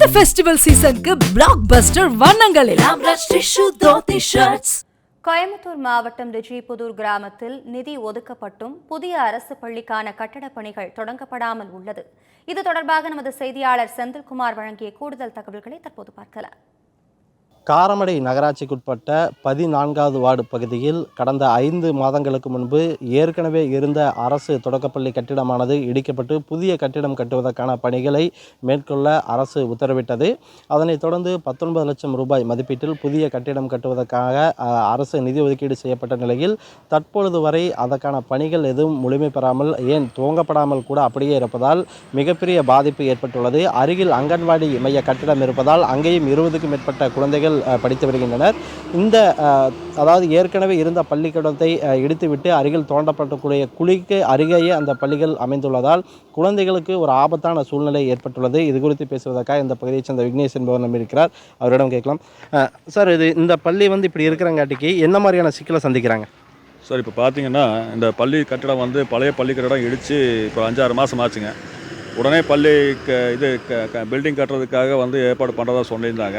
இந்த ஃபெஸ்டிவல் சீசனுக்கு பிளாக் பஸ்டர் வண்ணங்களில் கோயம்புத்தூர் மாவட்டம் விஜயபுதூர் கிராமத்தில் நிதி ஒதுக்கப்பட்டும் புதிய அரசு பள்ளிக்கான கட்டடப் பணிகள் தொடங்கப்படாமல் உள்ளது. இது தொடர்பாக நமது செய்தியாளர் செந்தில்குமார் வழங்கிய கூடுதல் தகவல்களை தற்போது பார்க்கலாம். காரமடை நகராட்சிக்குட்பட்ட பதினான்காவது வார்டு பகுதியில் கடந்த ஐந்து மாதங்களுக்கு முன்பு ஏற்கனவே இருந்த அரசு தொடக்கப்பள்ளி கட்டிடமானது இடிக்கப்பட்டு புதிய கட்டிடம் கட்டுவதற்கான பணிகளை மேற்கொள்ள அரசு உத்தரவிட்டது. அதனைத் தொடர்ந்து பத்தொன்பது லட்சம் ரூபாய் மதிப்பீட்டில் புதிய கட்டிடம் கட்டுவதற்காக அரசு நிதி ஒதுக்கீடு செய்யப்பட்ட நிலையில் தற்பொழுது வரை அதற்கான பணிகள் எதுவும் முழுமை பெறாமல் ஏன் துவங்கப்படாமல் கூட அப்படியே இருப்பதால் மிகப்பெரிய பாதிப்பு ஏற்பட்டுள்ளது. அருகில் அங்கன்வாடி மைய கட்டிடம் இருப்பதால் அங்கேயும் இருபதுக்கும் மேற்பட்ட குழந்தைகள் அஹ், படித்து வருகின்றனர். இந்த அதாவது ஏற்கனவே இருந்த பள்ளிக்கூடத்தை இடித்துவிட்டு அருகில் தோண்டப்படக்கூடிய குழிக்கு அருகேயே அந்த பள்ளிகள் அமைந்துள்ளதால் குழந்தைகளுக்கு ஒரு ஆபத்தான சூழ்நிலை ஏற்பட்டுள்ளது. இது குறித்து பேசுவதற்காக இந்த பகுதியைச் சேர்ந்த விக்னேஷ் என்பவர் நம்ம இருக்கிறார் அவரிடம் கேட்கலாம். சார் இது இந்த பள்ளி வந்து இப்படி இருக்கிறங்காட்டிக்கு என்ன மாதிரியான சிக்கலை சந்திக்கிறாங்க? சார் இப்போ பார்த்தீங்கன்னா இந்த பள்ளி கட்டடம் வந்து பழைய பள்ளி கட்டடம் இடித்து இப்போ அஞ்சாறு மாதம் ஆச்சுங்க. உடனே பள்ளி க இது க க பில்டிங் கட்டுறதுக்காக வந்து ஏற்பாடு பண்ணுறதா சொல்லியிருந்தாங்க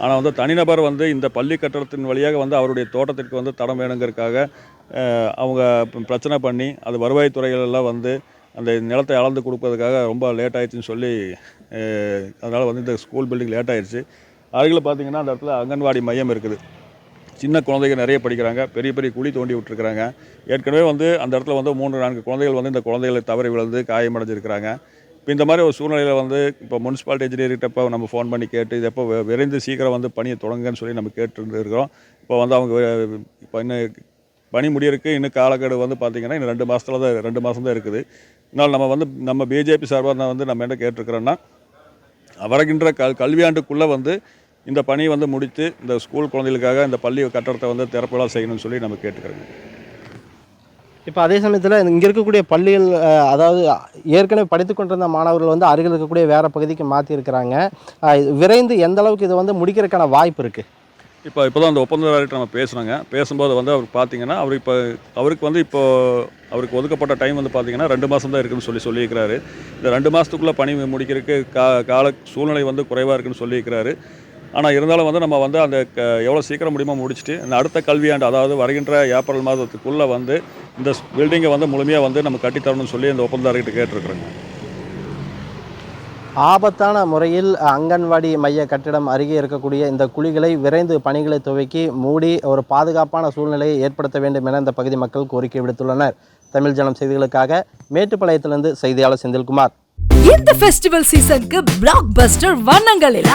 ஆனால் வந்து தனிநபர் வந்து இந்த பள்ளி கட்டடத்தின் வழியாக வந்து அவருடைய தோட்டத்திற்கு வந்து தடம் வேணுங்கிறதுக்காக அவங்க பிரச்சனை பண்ணி அது வருவாய்த்துறைகளெல்லாம் வந்து அந்த நிலத்தை அளந்து கொடுப்பதற்காக ரொம்ப லேட் ஆயிடுச்சுன்னு சொல்லி அதனால் வந்து இந்த ஸ்கூல் பில்டிங் லேட் ஆயிடுச்சு. அருகில் பார்த்திங்கன்னா அந்த இடத்துல அங்கன்வாடி மையம் இருக்குது. சின்ன குழந்தைகள் நிறைய படிக்கிறாங்க. பெரிய பெரிய குழி தோண்டி விட்டுருக்குறாங்க. ஏற்கனவே வந்து அந்த இடத்துல வந்து மூன்று நான்கு குழந்தைகள் வந்து இந்த குழந்தைகளை தவறி விழுந்து காயமடைஞ்சிருக்கிறாங்க. இப்போ இந்த மாதிரி ஒரு சூழ்நிலையில் வந்து இப்போ முனிசிபாலிட்டி இன்ஜினியர்கிட்ட இப்போ நம்ம ஃபோன் பண்ணி கேட்டு இது எப்போ விரைந்து சீக்கிரம் வந்து பணியை தொடங்குங்கன்னு சொல்லி நம்ம கேட்டு இருக்கிறோம் இப்போ வந்து அவங்க இப்போ இன்னும் பணி முடியறதுக்கு இன்னும் காலக்கெடு வந்து பார்த்திங்கன்னா இன்னும் ரெண்டு மாதத்துல தான் ரெண்டு மாதம் தான் இருக்குது. இதனால் நம்ம வந்து நம்ம பிஜேபி சார்பாக தான் வந்து நம்ம என்ன கேட்டிருக்கிறோன்னா வரகின்ற கல் கல்வியாண்டுக்குள்ளே வந்து இந்த பணியை வந்து முடித்து இந்த ஸ்கூல் குழந்தைகளுக்காக இந்த பள்ளி கட்டடத்தை வந்து திறப்பெல்லாம் செய்யணும்னு சொல்லி நம்ம கேட்டுக்கிறோங்க. இப்போ அதே சமயத்தில் இங்கே இருக்கக்கூடிய பள்ளிகள் அதாவது ஏற்கனவே படித்து கொண்டிருந்த மாணவர்கள் வந்து அருகில் இருக்கக்கூடிய வேறு பகுதிக்கு மாற்றிருக்கிறாங்க விரைந்து எந்த அளவுக்கு இது வந்து முடிக்கிறதுக்கான வாய்ப்பு இருக்குது இப்போ இப்போ தான் அந்த ஒப்பந்ததாரிட்ட நம்ம பேசுகிறாங்க பேசும்போது வந்து அவர் பார்த்தீங்கன்னா அவர் இப்போ அவருக்கு வந்து இப்போ அவருக்கு ஒதுக்கப்பட்ட டைம் வந்து பார்த்தீங்கன்னா ரெண்டு மாதம் தான் இருக்குன்னு சொல்லி சொல்லியிருக்கிறாரு. இந்த ரெண்டு மாதத்துக்குள்ளே பணி முடிக்கிறதுக்கு கா கால சூழ்நிலை வந்து குறைவாக இருக்குன்னு சொல்லியிருக்கிறாரு. ஆனால் இருந்தாலும் வந்து நம்ம வந்து அந்த க எவ்வளோ சீக்கிரம் முடியுமோ முடிச்சுட்டு இந்த அடுத்த கல்வியாண்டு அதாவது வருகின்ற ஏப்ரல் மாதத்துக்குள்ளே வந்து இந்த பில்டிங்கை வந்து முழுமையாக வந்து நம்ம கட்டித்தரணும்னு சொல்லி இந்த ஒப்பந்ததாரிகிட்ட கேட்டிருக்கிறோங்க. ஆபத்தான முறையில் அங்கன்வாடி மைய கட்டிடம் அருகே இருக்கக்கூடிய இந்த குழிகளை விரைந்து பணிகளை துவக்கி மூடி ஒரு பாதுகாப்பான சூழ்நிலையை ஏற்படுத்த வேண்டும் என இந்த பகுதி மக்கள் கோரிக்கை விடுத்துள்ளனர். தமிழ் ஜனம் செய்திகளுக்காக மேட்டுப்பாளையத்திலிருந்து செய்தியாளர் செந்தில்குமார். இந்த ஃபெஸ்டிவல் சீசனுக்கு பிளாக் பஸ்டர் வண்ணங்களில்